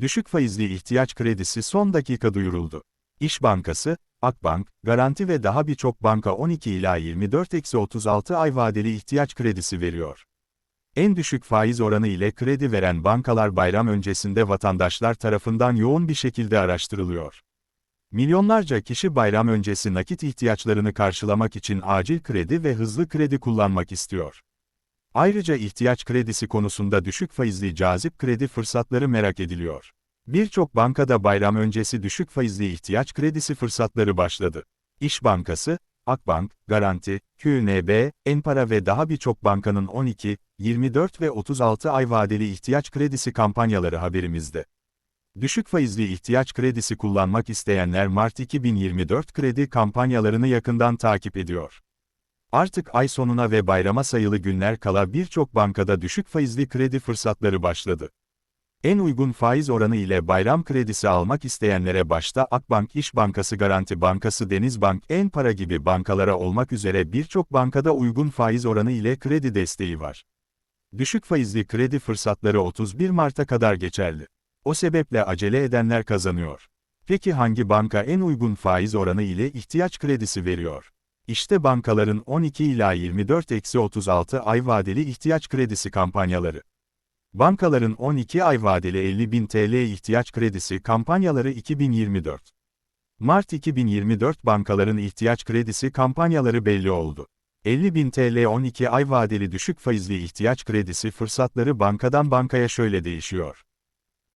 Düşük faizli ihtiyaç kredisi son dakika duyuruldu. İş Bankası, Akbank, Garanti ve daha birçok banka 12 ila 24-36 ay vadeli ihtiyaç kredisi veriyor. En düşük faiz oranı ile kredi veren bankalar bayram öncesinde vatandaşlar tarafından yoğun bir şekilde araştırılıyor. Milyonlarca kişi bayram öncesi nakit ihtiyaçlarını karşılamak için acil kredi ve hızlı kredi kullanmak istiyor. Ayrıca ihtiyaç kredisi konusunda düşük faizli cazip kredi fırsatları merak ediliyor. Birçok bankada bayram öncesi düşük faizli ihtiyaç kredisi fırsatları başladı. İş Bankası, Akbank, Garanti, QNB, Enpara ve daha birçok bankanın 12, 24 ve 36 ay vadeli ihtiyaç kredisi kampanyaları haberimizde. Düşük faizli ihtiyaç kredisi kullanmak isteyenler Mart 2024 kredi kampanyalarını yakından takip ediyor. Artık ay sonuna ve bayrama sayılı günler kala birçok bankada düşük faizli kredi fırsatları başladı. En uygun faiz oranı ile bayram kredisi almak isteyenlere başta Akbank İş Bankası Garanti Bankası Denizbank Enpara gibi bankalara olmak üzere birçok bankada uygun faiz oranı ile kredi desteği var. Düşük faizli kredi fırsatları 31 Mart'a kadar geçerli. O sebeple acele edenler kazanıyor. Peki hangi banka en uygun faiz oranı ile ihtiyaç kredisi veriyor? İşte bankaların 12 ila 24-36 ay vadeli ihtiyaç kredisi kampanyaları. Bankaların 12 ay vadeli 50.000 TL ihtiyaç kredisi kampanyaları 2024. Mart 2024 bankaların ihtiyaç kredisi kampanyaları belli oldu. 50.000 TL 12 ay vadeli düşük faizli ihtiyaç kredisi fırsatları bankadan bankaya şöyle değişiyor.